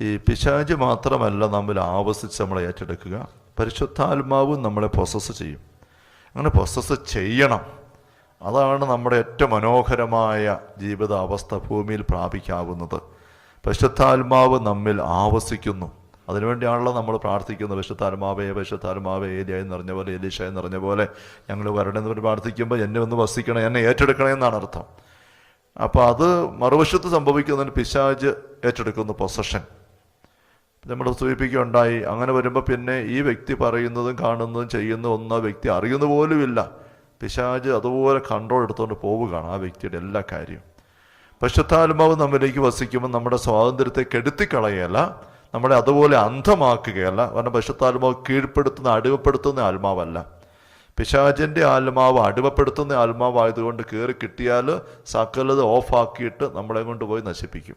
ഈ പിശാജ് മാത്രമല്ല നമ്മൾ ആവസിച്ച് നമ്മളെ ഏറ്റെടുക്കുക. പരിശുദ്ധാത്മാവും നമ്മളെ പ്രൊസസ്സ് ചെയ്യും. അങ്ങനെ പ്രൊസസ്സ് ചെയ്യണം. അതാണ് നമ്മുടെ ഏറ്റവും മനോഹരമായ ജീവിതാവസ്ഥ ഭൂമിയിൽ പ്രാപിക്കാവുന്നത്. പരിശുദ്ധാത്മാവ് നമ്മിൽ ആവസിക്കുന്നു. അതിനുവേണ്ടിയാണല്ലോ നമ്മൾ പ്രാർത്ഥിക്കുന്നത്. പരിശുദ്ധാത്മാവേ പരിശുദ്ധാത്മാവേ ഏലിയായി നിറഞ്ഞ പോലെ ഏലീഷായി നിറഞ്ഞ പോലെ ഞങ്ങൾ വരണമെന്ന് പറഞ്ഞ് പ്രാർത്ഥിക്കുമ്പോൾ എന്നെ ഒന്ന് വസിക്കണം എന്നെ ഏറ്റെടുക്കണം എന്നാണ് അർത്ഥം. അപ്പോൾ അത് മറുവശത്ത് സംഭവിക്കുന്നതിന് പിശാജ് ഏറ്റെടുക്കുന്നു പൊസഷൻ നമ്മൾ സൂചിപ്പിക്കുകയുണ്ടായി. അങ്ങനെ വരുമ്പോൾ പിന്നെ ഈ വ്യക്തി പറയുന്നതും കാണുന്നതും ചെയ്യുന്ന ഒന്നും ആ വ്യക്തി അറിയുന്ന പോലുമില്ല. പിശാജ് അതുപോലെ കൺട്രോൾ എടുത്തുകൊണ്ട് പോവുകയാണ് ആ വ്യക്തിയുടെ എല്ലാ കാര്യവും. പശുത്താത്മാവ് നമ്മിലേക്ക് വസിക്കുമ്പോൾ നമ്മുടെ സ്വാതന്ത്ര്യത്തെ കെടുത്തിക്കളയല്ല നമ്മളെ അതുപോലെ അന്ധമാക്കുകയല്ല. കാരണം പശുത്താത്മാവ് കീഴ്പ്പെടുത്തുന്ന അടിമപ്പെടുത്തുന്ന ആത്മാവല്ല. പിശാചിന്റെ ആത്മാവ് അടിമപ്പെടുത്തുന്ന ആത്മാവായതുകൊണ്ട് കയറി കിട്ടിയാൽ സകലത് ഓഫാക്കിയിട്ട് നമ്മളെ കൊണ്ട് പോയി നശിപ്പിക്കും.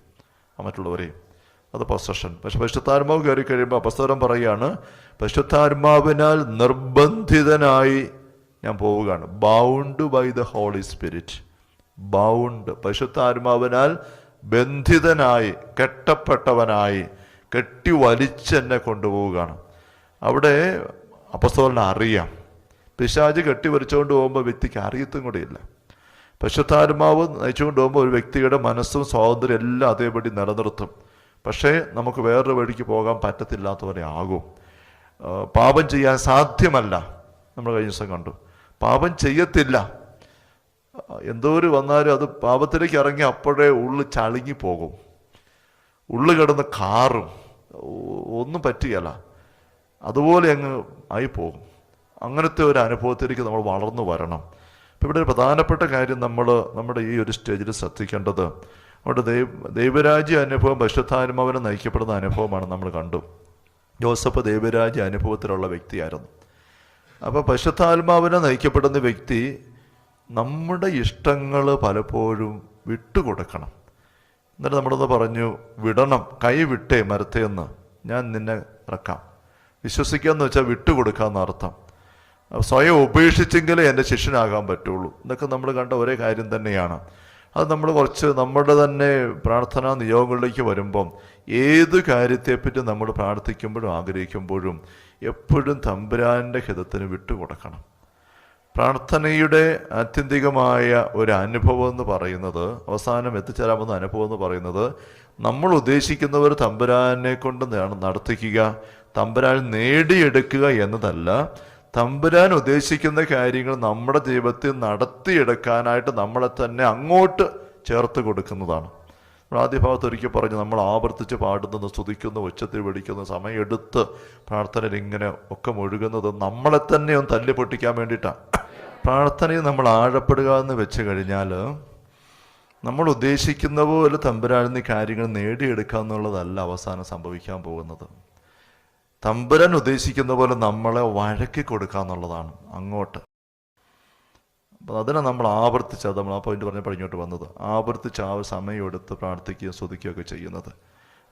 മറ്റുള്ളവരെയും. അത് പൊസഷൻ പക്ഷെ പരിശുദ്ധാത്മാവ് കയറി കഴിയുമ്പോൾ അപസ്തോരം പറയുകയാണ് പരിശുദ്ധാത്മാവിനാൽ നിർബന്ധിതനായി ഞാൻ പോവുകയാണ്. Bound by the Holy Spirit bound പരിശുദ്ധാത്മാവിനാൽ ബന്ധിതനായി കെട്ടപ്പെട്ടവനായി കെട്ടി വലിച്ചെന്നെ കൊണ്ടുപോവുകയാണ്. അവിടെ അപസ്തോലിനെ അറിയാം. പിശാജ് കെട്ടി വലിച്ചുകൊണ്ട് പോകുമ്പോൾ വ്യക്തിക്ക് അറിയത്തും കൂടിയില്ല പശുത്താത്മാവ് നയിച്ചുകൊണ്ട് പോകുമ്പോൾ ഒരു വ്യക്തിയുടെ മനസ്സും സ്വാതന്ത്ര്യം എല്ലാം അതേപടി നിലനിർത്തും. പക്ഷേ നമുക്ക് വേറൊരു വഴിക്ക് പോകാൻ പറ്റത്തില്ലാത്തവരെ ആകും. പാപം ചെയ്യാൻ സാധ്യമല്ല. നമ്മൾ കഴിഞ്ഞ ദിവസം കണ്ടു. പാപം ചെയ്യത്തില്ല. ആ, എന്തോ ഒരു വന്നാലും അത് പാപത്തിലേക്ക് ഇറങ്ങി അപ്പോഴേ ഉള്ളു ചളുങ്ങി പോകും. ഉള്ളു കിടന്ന് കാറും. ഒന്നും പറ്റുകയല്ല അതുപോലെ അങ്ങ് ആയിപ്പോകും. പോകും അങ്ങനത്തെ ഒരു അനുഭവത്തിലേക്ക് നമ്മൾ വളർന്നു വരണം. ഇപ്പം ഇവിടെ ഒരു പ്രധാനപ്പെട്ട കാര്യം നമ്മൾ നമ്മുടെ ഈ ഒരു സ്റ്റേജിൽ ശ്രദ്ധിക്കേണ്ടത് നമ്മുടെ ദൈവ ദൈവരാജ്യ അനുഭവം പശുദ്ധാത്മാവിനെ നയിക്കപ്പെടുന്ന അനുഭവമാണ് നമ്മൾ കണ്ടു. ജോസഫ് ദൈവരാജ്യ അനുഭവത്തിലുള്ള വ്യക്തിയായിരുന്നു. അപ്പോൾ പശുത്താത്മാവിനെ നയിക്കപ്പെടുന്ന വ്യക്തി നമ്മുടെ ഇഷ്ടങ്ങൾ പലപ്പോഴും വിട്ടുകൊടുക്കണം. എന്നിട്ട് നമ്മളൊന്ന് പറഞ്ഞു വിടണം കൈ വിട്ടേ മരത്തെ എന്ന്. ഞാൻ നിന്നെ ഇറക്കാം. വിശ്വസിക്കുക എന്ന് വെച്ചാൽ വിട്ടുകൊടുക്കുക അർത്ഥം. സ്വയം ഉപേക്ഷിച്ചെങ്കിലേ എന്റെ ശിഷ്യനാകാൻ പറ്റുള്ളൂ. എന്നൊക്കെ നമ്മൾ കണ്ട ഒരേ കാര്യം തന്നെയാണ്. അത് നമ്മൾ കുറച്ച് നമ്മുടെ തന്നെ പ്രാർത്ഥനാ നിയോഗങ്ങളിലേക്ക് വരുമ്പം ഏത് കാര്യത്തെപ്പറ്റി നമ്മൾ പ്രാർത്ഥിക്കുമ്പോഴും ആഗ്രഹിക്കുമ്പോഴും എപ്പോഴും തമ്പുരാന്റെ ഹിതത്തിന് വിട്ടുകൊടുക്കണം. പ്രാർത്ഥനയുടെ ആത്യന്തികമായ ഒരു അനുഭവം എന്ന് പറയുന്നത് അവസാനം എത്തിച്ചേരാമെന്ന അനുഭവം എന്ന് പറയുന്നത് നമ്മൾ ഉദ്ദേശിക്കുന്നവർ തമ്പുരാനെ കൊണ്ട് നടത്തിക്കുക തമ്പുരാൻ നേടിയെടുക്കുക എന്നതല്ല. തമ്പുരാൻ ഉദ്ദേശിക്കുന്ന കാര്യങ്ങൾ നമ്മുടെ ജീവിതത്തിൽ നടത്തിയെടുക്കാനായിട്ട് നമ്മളെ തന്നെ അങ്ങോട്ട് ചേർത്ത് കൊടുക്കുന്നതാണ്. ആദ്യ ഭാഗത്ത് ഒരിക്കൽ പറഞ്ഞു നമ്മൾ ആവർത്തിച്ച് പാടുന്നത് സ്തുതിക്കുന്നു ഉച്ചത്തിൽ വിളിക്കുന്നു സമയമെടുത്ത് പ്രാർത്ഥനയിൽ ഇങ്ങനെ ഒക്കെ മുഴുകുന്നത് നമ്മളെ തന്നെ ഒന്ന് തല്ലി പൊട്ടിക്കാൻ വേണ്ടിയിട്ടാണ് പ്രാർത്ഥനയിൽ നമ്മൾ ആഴപ്പെടുക എന്ന് വെച്ച് കഴിഞ്ഞാൽ നമ്മൾ ഉദ്ദേശിക്കുന്ന പോലെ തമ്പുരാഴ്ന്ന കാര്യങ്ങൾ നേടിയെടുക്കുക എന്നുള്ളതല്ല അവസാനം സംഭവിക്കാൻ പോകുന്നത്. തമ്പുരാൻ ഉദ്ദേശിക്കുന്ന പോലെ നമ്മളെ വഴക്കി കൊടുക്കുക എന്നുള്ളതാണ് അങ്ങോട്ട്. അപ്പം അതിനെ നമ്മൾ ആവർത്തിച്ച് അത് നമ്മൾ ആ പോയിന്റ് പറഞ്ഞപ്പോൾ ഇങ്ങോട്ട് വന്നത്. ആവർത്തിച്ച് ആ സമയമെടുത്ത് പ്രാർത്ഥിക്കുകയും സ്തുതിക്കുകയൊക്കെ ചെയ്യുന്നത്.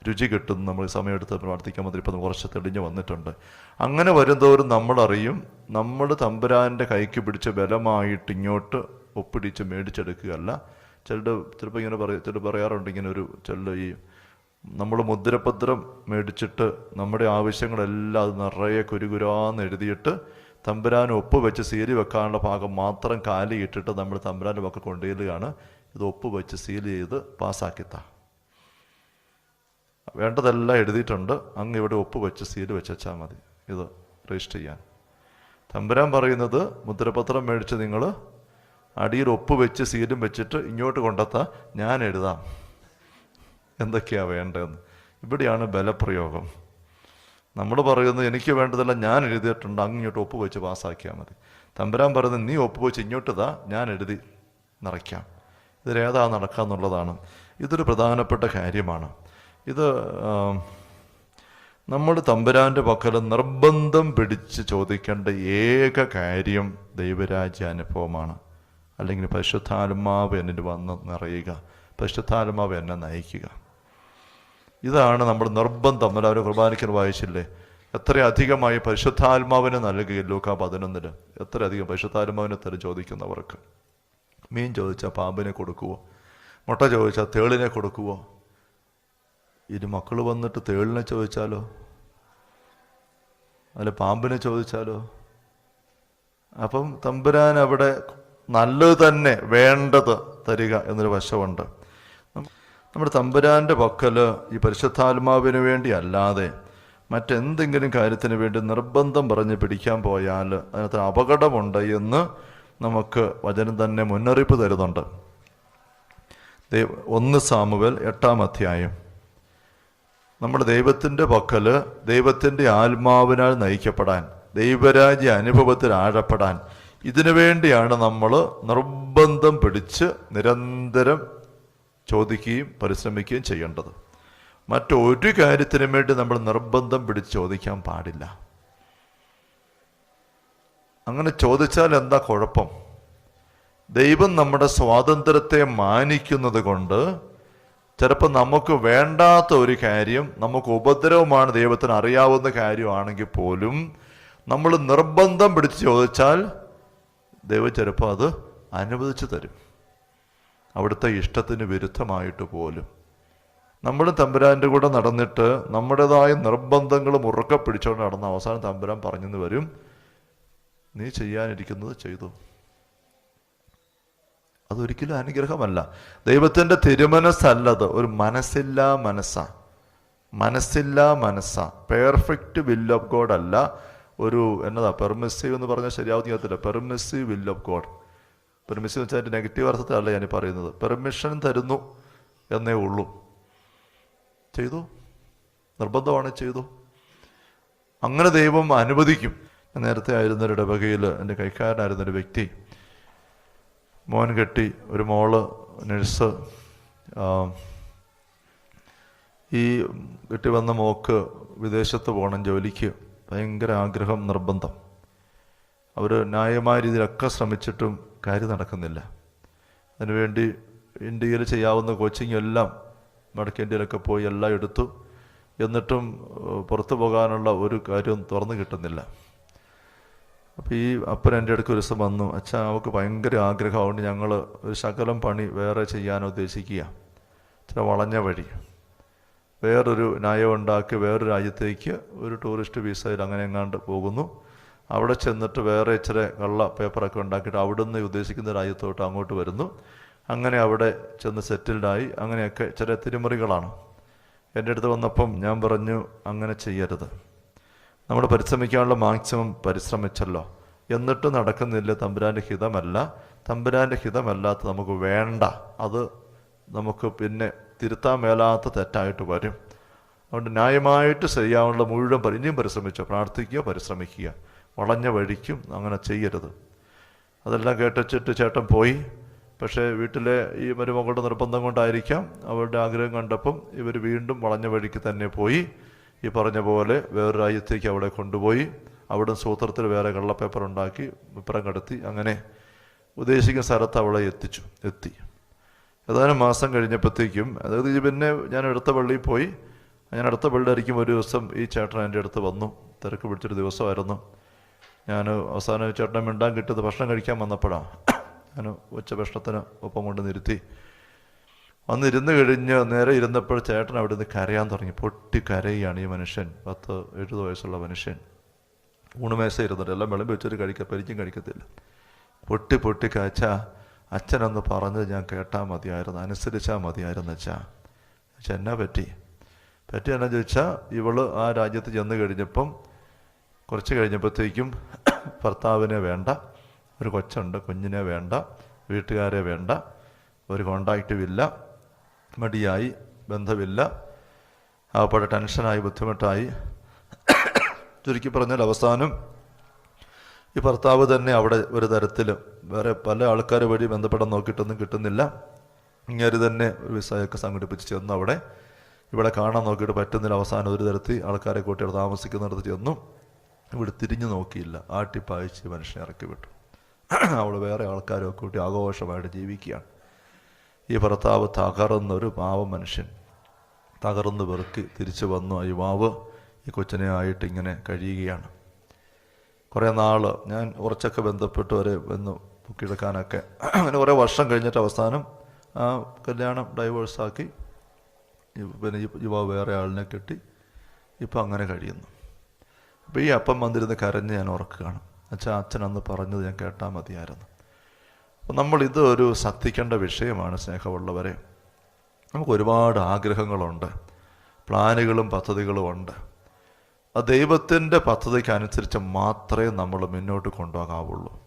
രുചി കിട്ടും നമ്മൾ സമയമെടുത്ത് പ്രാർത്ഥിക്കാൻ മതി ഇപ്പം കുറച്ച് തെളിഞ്ഞ് വന്നിട്ടുണ്ട്. അങ്ങനെ വരുന്നവരും നമ്മളറിയും നമ്മൾ തമ്പുരാന്റെ കൈക്ക് പിടിച്ച് ബലമായിട്ട് ഇങ്ങോട്ട് ഒപ്പിടിച്ച് മേടിച്ചെടുക്കുകയല്ല. ചിലർ ചിലപ്പോൾ ഇങ്ങനെ പറയും ചിലർ പറയാറുണ്ട് ഇങ്ങനെ ഒരു ചില ഈ നമ്മൾ മുദ്രപത്രം മേടിച്ചിട്ട് നമ്മുടെ ആവശ്യങ്ങളെല്ലാം അത് നിറയെ കുരുകുരാന്ന് എഴുതിയിട്ട് തമ്പുരാൻ ഒപ്പ് വെച്ച് സീലി വെക്കാനുള്ള ഭാഗം മാത്രം കാലി ഇട്ടിട്ട് നമ്മൾ തമ്പുരാന്റെ പക്കം കൊണ്ടുവരികയാണ്. ഇത് ഒപ്പ് വെച്ച് സീൽ ചെയ്ത് പാസ്സാക്കിത്ത വേണ്ടതെല്ലാം എഴുതിയിട്ടുണ്ട്. അങ്ങ് ഇവിടെ ഒപ്പ് വെച്ച് സീൽ വെച്ചാൽ മതി. ഇത് രജിസ്റ്റർ ചെയ്യാൻ. തമ്പുരാൻ പറയുന്നത് മുദ്രപത്രം മേടിച്ച് നിങ്ങൾ അടിയിൽ ഒപ്പ് വെച്ച് സീലും വെച്ചിട്ട് ഇങ്ങോട്ട് കൊണ്ടെത്താൻ ഞാൻ എഴുതാം. എന്തൊക്കെയാ വേണ്ടതെന്ന്. ഇവിടെയാണ് ബലപ്രയോഗം. നമ്മൾ പറയുന്നത് എനിക്ക് വേണ്ടതെല്ലാം ഞാൻ എഴുതിയിട്ടുണ്ട് അങ്ങോട്ട് ഒപ്പുവെച്ച് ഒപ്പ് വെച്ച് പാസ്സാക്കിയാൽ മതി. തമ്പരാൻ പറയുന്നത് നീ ഒപ്പ് വെച്ച് ഇങ്ങോട്ട് താ ഞാൻ എഴുതി നിറയ്ക്കാം. ഇതിലേതാ നടക്കുക എന്നുള്ളതാണ്. ഇതൊരു പ്രധാനപ്പെട്ട കാര്യമാണ്. ഇത് നമ്മൾ തമ്പുരാന്റെ പക്കൽ നിർബന്ധം പിടിച്ച് ചോദിക്കേണ്ട ഏക കാര്യം ദൈവരാജ്യ അനുഭവമാണ് അല്ലെങ്കിൽ പരിശുദ്ധാത്മാവ് എന്നിൽ വന്ന് നിറയുക പരിശുദ്ധാത്മാവ് എന്നെ നയിക്കുക. ഇതാണ് നമ്മൾ നിർബന്ധം. എല്ലാവരും കുർബാനയ്ക്ക് വായിച്ചില്ലേ എത്രയധികമായി പരിശുദ്ധാത്മാവിനെ നൽകുക ലൂക്ക എത്രയധികം എത്ര അധികം പരിശുദ്ധാത്മാവിനെ തരം ചോദിക്കുന്നവർക്ക്? മീൻ ചോദിച്ചാൽ പാമ്പിനെ കൊടുക്കുവോ? മുട്ട ചോദിച്ചാൽ തേളിനെ കൊടുക്കുവോ? ഇനി മക്കൾ വന്നിട്ട് തേളിനെ ചോദിച്ചാലോ? അല്ല പാമ്പിനെ ചോദിച്ചാലോ? അപ്പം തമ്പുരാൻ അവിടെ നല്ലത് തന്നെ വേണ്ടത് തരിക എന്നൊരു വശമുണ്ട്. നമ്മുടെ തമ്പുരാന്റെ പക്കൽ ഈ പരിശുദ്ധാത്മാവിന് വേണ്ടി അല്ലാതെ മറ്റെന്തെങ്കിലും കാര്യത്തിന് വേണ്ടി നിർബന്ധം പറഞ്ഞ് പിടിക്കാൻ പോയാൽ അതിനകത്ത് അപകടമുണ്ട് എന്ന് നമുക്ക് വചനം തന്നെ മുന്നറിയിപ്പ് തരുന്നുണ്ട്. ഒന്ന് സാമുവൽ എട്ടാം അധ്യായം. നമ്മുടെ ദൈവത്തിന്റെ പക്കൽ ദൈവത്തിന്റെ ആത്മാവിനാൽ നയിക്കപ്പെടാൻ ദൈവരാജ്യ അനുഭവത്തിൽ ആഴപ്പെടാൻ ഇതിനു വേണ്ടിയാണ് നമ്മൾ നിർബന്ധം പിടിച്ച് നിരന്തരം ചോദിക്കുകയും പരിശ്രമിക്കുകയും ചെയ്യേണ്ടത്. മറ്റൊരു കാര്യത്തിനും വേണ്ടി നമ്മൾ നിർബന്ധം പിടിച്ച് ചോദിക്കാൻ പാടില്ല. അങ്ങനെ ചോദിച്ചാൽ എന്താ കുഴപ്പം? ദൈവം നമ്മുടെ സ്വാതന്ത്ര്യത്തെ മാനിക്കുന്നത് കൊണ്ട് ചിലപ്പോൾ നമുക്ക് വേണ്ടാത്ത ഒരു കാര്യം നമുക്ക് ഉപദ്രവമാണ് ദൈവത്തിന് അറിയാവുന്ന കാര്യമാണെങ്കിൽ പോലും നമ്മൾ നിർബന്ധം പിടിച്ച് ചോദിച്ചാൽ ദൈവം ചിലപ്പോൾ അത് അനുവദിച്ചു തരും. അവിടുത്തെ ഇഷ്ടത്തിന് വിരുദ്ധമായിട്ട് പോലും. നമ്മൾ തമ്പുരാന്റെ കൂടെ നടന്നിട്ട് നമ്മുടേതായ നിർബന്ധങ്ങൾ മുറുക്കെ പിടിച്ചുകൊണ്ട് നടന്ന അവസാനം തമ്പുരാൻ പറഞ്ഞെന്ന് വരും. നീ ചെയ്യാനിരിക്കുന്നത് ചെയ്തു. അതൊരിക്കലും അനുഗ്രഹമല്ല. ദൈവത്തിന്റെ തിരുമനസ്സല്ലത്. ഒരു മനസ്സില്ലാ മനസ്സാ. മനസ്സില്ലാ മനസ്സാ. പെർഫെക്റ്റ് വിൽ ഓഫ് ഗോഡ് അല്ല ഒരു എന്നതാ? പെർമിസീവ് എന്ന് പറഞ്ഞാൽ ശരിയാവുന്ന permissive will of God. Permissive വെച്ചാൽ അതിന്റെ നെഗറ്റീവ് അർത്ഥത്തിലല്ല ഞാൻ പറയുന്നത്. പെർമിഷൻ തരുന്നു എന്നേ ഉള്ളൂ. ചെയ്തു. നിർബന്ധമാണ് ചെയ്തു. അങ്ങനെ ദൈവം അനുവദിക്കും. ഞാൻ നേരത്തെ ആയിരുന്നൊരു ഇടവകയിൽ എന്റെ കൈക്കാരനായിരുന്നൊരു വ്യക്തി മോൻ കെട്ടി ഒരു മോൾ നഴ്സ് ഈ കെട്ടി വന്ന മോക്ക് വിദേശത്ത് പോകണം ജോലിക്ക്. ഭയങ്കര ആഗ്രഹം നിർബന്ധം. അവർ ന്യായമായ രീതിയിലൊക്കെ ശ്രമിച്ചിട്ടും കാര്യം നടക്കുന്നില്ല. അതിനുവേണ്ടി ഇന്ത്യയിൽ ചെയ്യാവുന്ന കോച്ചിങ് എല്ലാം വടക്കേ ഇന്ത്യയിലൊക്കെ പോയി എല്ലാം എടുത്തു. എന്നിട്ടും പുറത്തു പോകാനുള്ള ഒരു കാര്യവും തുറന്നു കിട്ടുന്നില്ല. അപ്പോൾ ഈ അപ്പൻ എന്റെ അടുക്ക് ഒരു ദിവസം വന്നു അച്ഛൻ അവൾക്ക് ഭയങ്കര ആഗ്രഹമുണ്ട് ഞങ്ങൾ ഒരു ശകലം പണി വേറെ ചെയ്യാൻ ഉദ്ദേശിക്കുക. ചില വളഞ്ഞ വഴി. വേറൊരു നയം ഉണ്ടാക്കി വേറൊരു രാജ്യത്തേക്ക് ഒരു ടൂറിസ്റ്റ് വിസയിൽ അങ്ങനെ എങ്ങാണ്ട് പോകുന്നു. അവിടെ ചെന്നിട്ട് വേറെ ഇച്ചിരി കള്ള പേപ്പറൊക്കെ ഉണ്ടാക്കിയിട്ട് അവിടുന്ന് ഉദ്ദേശിക്കുന്ന രാജ്യത്തോട്ട് അങ്ങോട്ട് വരുന്നു. അങ്ങനെ അവിടെ ചെന്ന് സെറ്റിൽഡായി അങ്ങനെയൊക്കെ ചില തിരിമറികളാണ്. എന്റെ അടുത്ത് വന്നപ്പം ഞാൻ പറഞ്ഞു അങ്ങനെ ചെയ്യരുത്. നമ്മൾ പരിശ്രമിക്കാനുള്ള മാക്സിമം പരിശ്രമിച്ചല്ലോ. എന്നിട്ടും നടക്കുന്നില്ല. തമ്പുരാന്റെ ഹിതമല്ല. തമ്പുരാന്റെ ഹിതമല്ലാത്ത നമുക്ക് വേണ്ട. അത് നമുക്ക് പിന്നെ തിരുത്താൻ മേലാത്ത തെറ്റായിട്ട് വരും. അതുകൊണ്ട് ന്യായമായിട്ട് ചെയ്യാനുള്ള മുഴുവൻ ഇനിയും പരിശ്രമിച്ചോ? പ്രാർത്ഥിക്കുക പരിശ്രമിക്കുക. വളഞ്ഞ വഴിക്കും അങ്ങനെ ചെയ്യരുത്. അതെല്ലാം കേട്ടച്ചിട്ട് ചേട്ടൻ പോയി. പക്ഷേ വീട്ടിലെ ഈ മരുമകളുടെ നിർബന്ധം കൊണ്ടായിരിക്കാം അവരുടെ ആഗ്രഹം കണ്ടപ്പം ഇവർ വീണ്ടും വളഞ്ഞ വഴിക്ക് തന്നെ പോയി. ഈ പറഞ്ഞ പോലെ വേറൊരു രാജ്യത്തേക്ക് അവിടെ കൊണ്ടുപോയി. അവിടെ സൂത്രത്തിൽ വേറെ കള്ളപ്പേപ്പർ ഉണ്ടാക്കി വിപ്രം കടത്തി അങ്ങനെ ഉദ്ദേശിക്കുന്ന സ്ഥലത്ത് അവളെ എത്തിച്ചു എത്തി. ഏതാനും മാസം കഴിഞ്ഞപ്പോഴത്തേക്കും അതായത് ഈ പിന്നെ ഞാൻ അടുത്ത പള്ളിയിൽ പോയി. ഞാൻ അടുത്ത പള്ളിയായിരിക്കും ഒരു ദിവസം ഈ ചേട്ടൻ എന്റെ അടുത്ത് വന്നു. തിരക്ക് പിടിച്ചൊരു ദിവസമായിരുന്നു. ഞാൻ അവസാനം ചേട്ടനെ മിണ്ടാൻ കിട്ടിയത് ഭക്ഷണം കഴിക്കാൻ വന്നപ്പോഴാണ് ഞാൻ ഉച്ച ഭക്ഷണത്തിന് ഒപ്പം കൊണ്ട് നിർത്തി. വന്നിരുന്ന് കഴിഞ്ഞ് നേരെ ഇരുന്നപ്പോൾ ചേട്ടൻ അവിടെ നിന്ന് കരയാൻ തുടങ്ങി. പൊട്ടി കരയുകയാണ് ഈ മനുഷ്യൻ. പത്ത് എഴുപത് വയസ്സുള്ള മനുഷ്യൻ. ഊണുമേശ ഇരുന്നിട്ട് എല്ലാം വിളമ്പി വെച്ചൊരു കഴിക്ക പരിചയം കഴിക്കത്തില്ല. പൊട്ടി പൊട്ടി കാച്ച. അച്ഛനൊന്ന് പറഞ്ഞത് ഞാൻ കേട്ടാൽ മതിയായിരുന്നു. അനുസരിച്ചാൽ മതിയായിരുന്നു അച്ഛാ. അച്ഛൻ എന്നാ പറ്റി? പറ്റി എന്നാ ചോദിച്ചാൽ ഇവൾ ആ രാജ്യത്ത് ചെന്ന് കഴിഞ്ഞപ്പം കുറച്ച് കഴിഞ്ഞപ്പോഴത്തേക്കും ഭർത്താവിനെ വേണ്ട ഒരു കൊച്ചുണ്ട് കുഞ്ഞിനെ വേണ്ട വീട്ടുകാരെ വേണ്ട ഒരു കോണ്ടാക്റ്റും ഇല്ല മടിയായി ബന്ധമില്ല ആപ്പടെ ടെൻഷനായി ബുദ്ധിമുട്ടായി. ചുരുക്കി പറഞ്ഞാൽ അവസാനം ഈ ഭർത്താവ് തന്നെ അവിടെ ഒരു തരത്തിൽ വേറെ പല ആൾക്കാർ വഴി ബന്ധപ്പെടാൻ നോക്കിയിട്ടൊന്നും കിട്ടുന്നില്ല. ഇങ്ങനെ തന്നെ ഒരു വിസയൊക്കെ സംഘടിപ്പിച്ച് ചെന്നു അവിടെ. ഇവിടെ കാണാൻ നോക്കിയിട്ട് പറ്റുന്നില്ല. അവസാനം ഒരു തരത്തിൽ ആൾക്കാരെ കൂട്ടി അവിടെ താമസിക്കുന്നിടത്ത് ചെന്നു. ഇവിടെ തിരിഞ്ഞു നോക്കിയില്ല. ആട്ടിപ്പായച്ച് മനുഷ്യനെ ഇറക്കി വിട്ടു. അവൾ വേറെ ആൾക്കാരൊക്കെ കൂട്ടി ആഘോഷമായിട്ട് ജീവിക്കുകയാണ്. ഈ ഭർത്താവ് തകർന്ന ഒരു പാവ മനുഷ്യൻ. തകർന്ന് വെറുക്കി തിരിച്ചു വന്നു. ആ യുവാവ് ഈ കൊച്ചിനെ ആയിട്ട് ഇങ്ങനെ കഴിയുകയാണ്. കുറേ നാൾ ഞാൻ കുറച്ചൊക്കെ ബന്ധപ്പെട്ട് വരെ വന്ന് പൊക്കിയെടുക്കാനൊക്കെ അങ്ങനെ കുറേ വർഷം കഴിഞ്ഞിട്ട് അവസാനം ആ കല്യാണം ഡൈവേഴ്സാക്കി പിന്നെ യുവാവ് വേറെ ആളിനെ കെട്ടി ഇപ്പം അങ്ങനെ കഴിയുന്നു. അപ്പോൾ ഈ അപ്പം വന്നിരുന്ന് കരഞ്ഞ് ഞാൻ ഓർക്കുകയാണ് അച്ഛാ അച്ഛൻ അന്ന് പറഞ്ഞത് ഞാൻ കേട്ടാൽ മതിയായിരുന്നു. അപ്പം നമ്മൾ ഇത് ഒരു ശ്രദ്ധിക്കേണ്ട വിഷയമാണ് സ്നേഹമുള്ളവരെ. നമുക്ക് ഒരുപാട് ആഗ്രഹങ്ങളുണ്ട്. പ്ലാനുകളും പദ്ധതികളും ഉണ്ട്. ആ ദൈവത്തിന്റെ പദ്ധതിക്കനുസരിച്ച് മാത്രമേ നമ്മൾ മുന്നോട്ട് കൊണ്ടുപോകാവുള്ളൂ.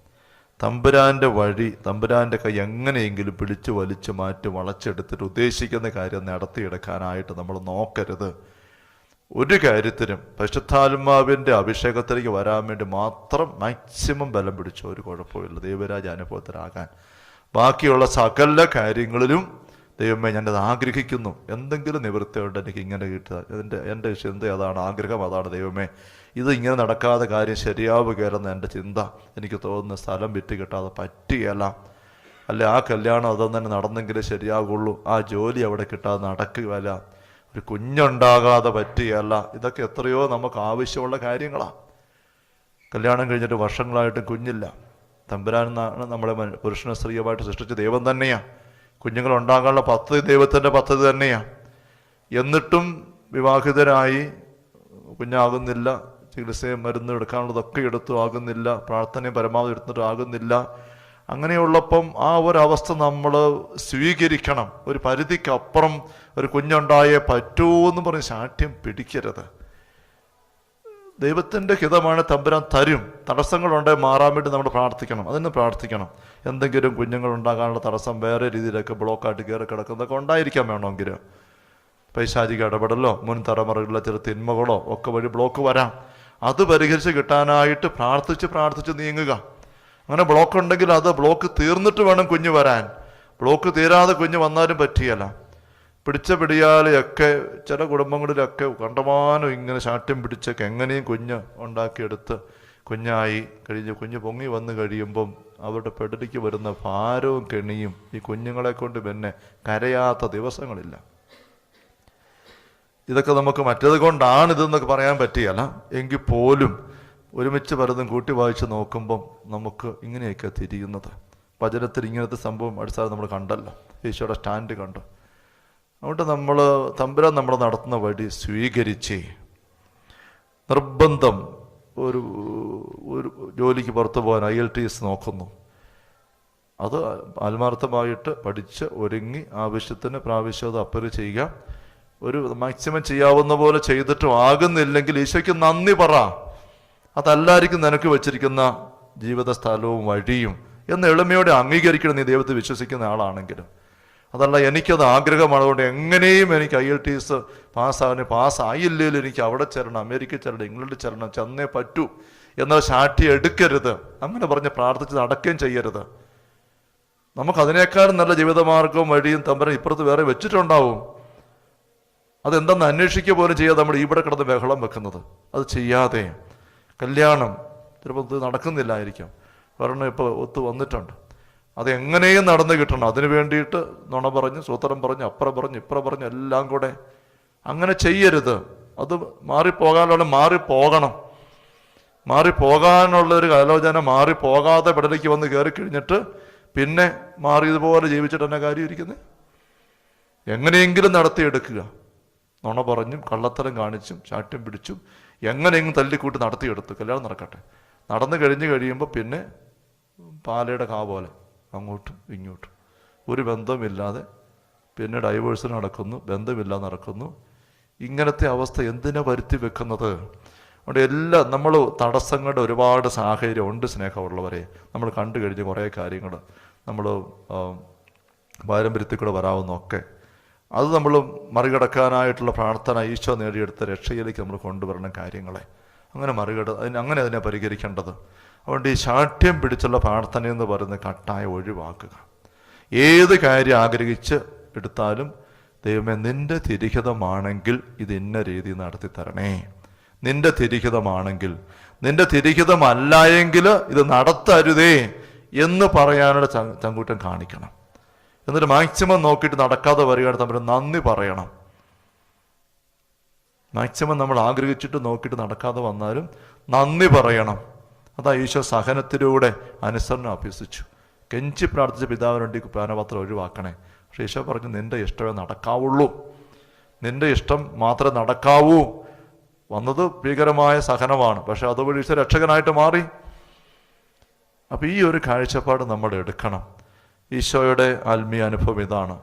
തമ്പുരാന്റെ വഴി തമ്പുരാന്റെ കൈ എങ്ങനെയെങ്കിലും പിടിച്ചു വലിച്ചു മാറ്റി വളച്ചെടുത്തിട്ട് ഉദ്ദേശിക്കുന്ന കാര്യം നടത്തിയെടുക്കാനായിട്ട് നമ്മൾ നോക്കരുത്. ഒരു കാര്യത്തിനും പരിശുദ്ധാത്മാവിന്റെ അഭിഷേകത്തിലേക്ക് വരാൻ വേണ്ടി മാത്രം മാക്സിമം ബലം പിടിച്ചു ഒരു കുഴപ്പമില്ല. ദൈവരാജ അനുഭവത്തിലാകാൻ. ബാക്കിയുള്ള സകല കാര്യങ്ങളിലും ദൈവമേ ഞാനത് ആഗ്രഹിക്കുന്നു. എന്തെങ്കിലും നിവൃത്തിയുണ്ട് എനിക്ക് ഇങ്ങനെ കിട്ടുക എന്റെ എന്റെ ചിന്ത അതാണ് ആഗ്രഹം അതാണ് ദൈവമേ. ഇത് ഇങ്ങനെ നടക്കാതെ കാര്യം ശരിയാവുകയായിരുന്ന എന്റെ ചിന്ത. എനിക്ക് തോന്നുന്ന സ്ഥലം വിറ്റ് കിട്ടാതെ പറ്റുകയല്ല അല്ലെ ആ കല്യാണം അതൊന്നും തന്നെ നടന്നെങ്കിലേ ശരിയാകുള്ളൂ ആ ജോലി അവിടെ കിട്ടാതെ നടക്കുകയല്ല. ഒരു കുഞ്ഞുണ്ടാകാതെ പറ്റുകയല്ല. ഇതൊക്കെ എത്രയോ നമുക്ക് ആവശ്യമുള്ള കാര്യങ്ങളാണ് കല്യാണം കഴിഞ്ഞിട്ട് വർഷങ്ങളായിട്ടും കുഞ്ഞില്ല. തമ്പുരാൻ എന്നാണ് നമ്മളെ പുരുഷനെ സ്ത്രീയുമായിട്ട് സൃഷ്ടിച്ച ദൈവം തന്നെയാണ് കുഞ്ഞുങ്ങൾ ഉണ്ടാകാനുള്ള പദ്ധതി ദൈവത്തിന്റെ പദ്ധതി തന്നെയാണ് എന്നിട്ടും വിവാഹിതരായി കുഞ്ഞാകുന്നില്ല. ചികിത്സയും മരുന്നും എടുക്കാനുള്ളതൊക്കെ എടുത്തു ആകുന്നില്ല. പ്രാർത്ഥനയും പരമാവധി എടുത്തിട്ട് ആകുന്നില്ല. അങ്ങനെയുള്ളപ്പം ആ ഒരവസ്ഥ നമ്മൾ സ്വീകരിക്കണം. ഒരു പരിധിക്കപ്പുറം ഒരു കുഞ്ഞുണ്ടായേ പറ്റൂ എന്ന് പറഞ്ഞ് ശാഠ്യം പിടിക്കരുത്. ദൈവത്തിന്റെ ഹിതമാണ് തമ്പുരാൻ തരും. തടസ്സങ്ങളുണ്ടെങ്കിൽ മാറാൻ വേണ്ടി നമ്മൾ പ്രാർത്ഥിക്കണം. അതിന് പ്രാർത്ഥിക്കണം. എന്തെങ്കിലും കുഞ്ഞുങ്ങൾ ഉണ്ടാകാനുള്ള തടസ്സം വേറെ രീതിയിലൊക്കെ ബ്ലോക്കായിട്ട് കയറി കിടക്കുന്നതൊക്കെ ഉണ്ടായിരിക്കാൻ വേണമെങ്കിൽ. പൈശാചിക ഇടപെടലോ മുൻ തലമുറകളിലെ ചില തിന്മകളോ ഒക്കെ വഴി ബ്ലോക്ക് വരാം. അത് പരിഹരിച്ച് കിട്ടാനായിട്ട് പ്രാർത്ഥിച്ച് പ്രാർത്ഥിച്ച് നീങ്ങുക. അങ്ങനെ ബ്ലോക്ക് ഉണ്ടെങ്കിൽ അത് ബ്ലോക്ക് തീർന്നിട്ട് വേണം കുഞ്ഞ് വരാൻ. ബ്ലോക്ക് തീരാതെ കുഞ്ഞ് വന്നാലും പറ്റിയല്ല. പിടിച്ച പിടിയാലെയൊക്കെ ചില കുടുംബങ്ങളിലൊക്കെ കണ്ടമാനം ഇങ്ങനെ ശാഠ്യം പിടിച്ചൊക്കെ എങ്ങനെയും കുഞ്ഞ് ഉണ്ടാക്കിയെടുത്ത് കുഞ്ഞായി കഴിഞ്ഞ് കുഞ്ഞ് പൊങ്ങി വന്ന് കഴിയുമ്പം അവരുടെ പെടലിക്ക് വരുന്ന ഭാരവും കെണിയും ഈ കുഞ്ഞുങ്ങളെ കൊണ്ട് പിന്നെ കരയാത്ത ദിവസങ്ങളില്ല. ഇതൊക്കെ നമുക്ക് മറ്റേത് കൊണ്ടാണ് ഇതെന്നൊക്കെ പറയാൻ പറ്റിയല്ല. എങ്കിൽ പോലും ഒരുമിച്ച് പലതും കൂട്ടി വായിച്ച് നോക്കുമ്പം നമുക്ക് ഇങ്ങനെയൊക്കെ തിരിയുന്നത്. വചനത്തിൽ ഇങ്ങനത്തെ സംഭവം അടിസ്ഥാനം നമ്മൾ കണ്ടല്ലോ. ഈശോയുടെ സ്റ്റാൻഡ് കണ്ടു. അതുകൊണ്ട് നമ്മൾ തമ്പുരാൻ നമ്മൾ നടത്തുന്ന വഴി സ്വീകരിച്ച് നിർബന്ധം ഒരു ഒരു ജോലിക്ക് പുറത്തു പോകാൻ ഐ എൽ ടി എസ് നോക്കുന്നു. അത് ആത്മാർത്ഥമായിട്ട് പഠിച്ച് ഒരുങ്ങി ആവശ്യത്തിന് പ്രാവശ്യം അത് അപ്പര് ചെയ്യുക. ഒരു മാക്സിമം ചെയ്യാവുന്ന പോലെ ചെയ്തിട്ടും ആകുന്നില്ലെങ്കിൽ ഈശോയ്ക്ക് നന്ദി പറ. അതല്ലായിരിക്കും നിനക്ക് വെച്ചിരിക്കുന്ന ജീവിത സ്ഥലവും വഴിയും എന്ന് എളിമയോടെ അംഗീകരിക്കണം നീ ദൈവത്തെ വിശ്വസിക്കുന്ന ആളാണെങ്കിലും. അതല്ല എനിക്കത് ആഗ്രഹമാണ് അതുകൊണ്ട് എങ്ങനെയും എനിക്ക് ഐ എൽ ടി എസ് പാസ്സാകാൻ പാസ്സായില്ലേലും എനിക്ക് അവിടെ ചേരണം അമേരിക്ക ചേരണം ഇംഗ്ലണ്ടിൽ ചേരണം ചെന്നേ പറ്റൂ എന്നാൽ ശാഠ്യ എടുക്കരുത്. അങ്ങനെ പറഞ്ഞ് പ്രാർത്ഥിച്ച് നടക്കുകയും ചെയ്യരുത്. നമുക്കതിനേക്കാളും നല്ല ജീവിതമാർഗവും വഴിയും തമ്പരം ഇപ്പുറത്ത് വേറെ വെച്ചിട്ടുണ്ടാവും. അതെന്തെന്ന് അന്വേഷിക്കുക പോലും ചെയ്യാതെ നമ്മൾ ഇവിടെ കിടന്ന് ബഹളം വെക്കുന്നത്. അത് ചെയ്യാതെ കല്യാണം. ചിലപ്പോൾ ഇത് നടക്കുന്നില്ലായിരിക്കാം. ഒരെണ്ണം ഇപ്പോൾ ഒത്തു വന്നിട്ടുണ്ട്. അതെങ്ങനെയും നടന്നു കിട്ടണം. അതിനു വേണ്ടിയിട്ട് നുണ പറഞ്ഞ് സൂത്രം പറഞ്ഞ് അപ്പുറം പറഞ്ഞ് ഇപ്പുറം പറഞ്ഞ് എല്ലാം കൂടെ അങ്ങനെ ചെയ്യരുത്. അത് മാറിപ്പോകാനുള്ള മാറിപ്പോകണം. മാറിപ്പോകാനുള്ള ഒരു ആലോചന മാറിപ്പോകാതെ പെടലേക്ക് വന്ന് കയറി കഴിഞ്ഞിട്ട് പിന്നെ മാറിയതുപോലെ ജീവിച്ചിട്ട് എന്നെ കാര്യം ഇരിക്കുന്നത് എങ്ങനെയെങ്കിലും നടത്തിയെടുക്കുക. നുണ പറഞ്ഞും കള്ളത്തരം കാണിച്ചും ചാട്ടും പിടിച്ചും എങ്ങനെയെങ്കിലും തല്ലിക്കൂട്ടി നടത്തിയെടുത്തു. കല്യാണം നടക്കട്ടെ. നടന്നു കഴിഞ്ഞ് കഴിയുമ്പോൾ പിന്നെ പാലയുടെ കാ പോലെ അങ്ങോട്ടും ഇങ്ങോട്ടും. ഒരു ബന്ധമില്ലാതെ പിന്നെ ഡൈവേഴ്സിന് നടക്കുന്നു ബന്ധമില്ലാതെ നടക്കുന്നു. ഇങ്ങനത്തെ അവസ്ഥ എന്തിനാ വരുത്തി വെക്കുന്നത്? അതുകൊണ്ട് എല്ലാം നമ്മൾ തടസ്സങ്ങളുടെ ഒരുപാട് സാഹചര്യം ഉണ്ട് സ്നേഹമുള്ളവരെ. നമ്മൾ കണ്ടു കഴിഞ്ഞ് കുറേ കാര്യങ്ങൾ നമ്മൾ പാരമ്പര്യത്തിൽ കൂടെ വരാവുന്നൊക്കെ അത് നമ്മൾ മറികടക്കാനായിട്ടുള്ള പ്രാർത്ഥന ഈശോ നേടിയെടുത്ത രക്ഷയിലേക്ക് നമ്മൾ കൊണ്ടുവരണം കാര്യങ്ങളെ. അങ്ങനെ മറികട അതിന് അങ്ങനെ അതിനെ പരിഹരിക്കേണ്ടത്. അതുകൊണ്ട് ഈ ശാഠ്യം പിടിച്ചുള്ള പ്രാർത്ഥന എന്ന് പറയുന്നത് കട്ടായ ഒഴിവാക്കുക. ഏത് കാര്യം ആഗ്രഹിച്ച് എടുത്താലും ദൈവമേ നിന്റെ തിരിഹിതമാണെങ്കിൽ ഇത് ഇന്ന രീതി നടത്തി തരണേ. നിന്റെ തിരിഹിതമാണെങ്കിൽ നിന്റെ തിരിഹിതമല്ല എങ്കിൽ ഇത് നടത്തരുതേ എന്ന് പറയാനുള്ള ചങ്കൂറ്റം കാണിക്കണം. എന്നിട്ട് മാക്സിമം നോക്കിയിട്ട് നടക്കാതെ വരികയാണ് തമ്മിൽ നന്ദി പറയണം. മാക്സിമം നമ്മൾ ആഗ്രഹിച്ചിട്ട് നോക്കിയിട്ട് നടക്കാതെ വന്നാലും നന്ദി പറയണം. അതാ ഈശോ സഹനത്തിലൂടെ അനുസരണം അഭ്യസിച്ചു. കെഞ്ചി പ്രാർത്ഥിച്ച പിതാവിനുണ്ടി പാനപാത്രം ഒഴിവാക്കണേ. പക്ഷേ ഈശോ പറഞ്ഞു നിന്റെ ഇഷ്ടമേ നടക്കാവുള്ളൂ. നിന്റെ ഇഷ്ടം മാത്രമേ നടക്കാവൂ. വന്നത് ഭീകരമായ സഹനമാണ്. പക്ഷെ അതുവഴി ഈശോ രക്ഷകനായിട്ട് മാറി. അപ്പം ഈ ഒരു കാഴ്ചപ്പാട് നമ്മൾ എടുക്കണം. ഈശോയുടെ ആത്മീയ അനുഭവം ഇതാണ്.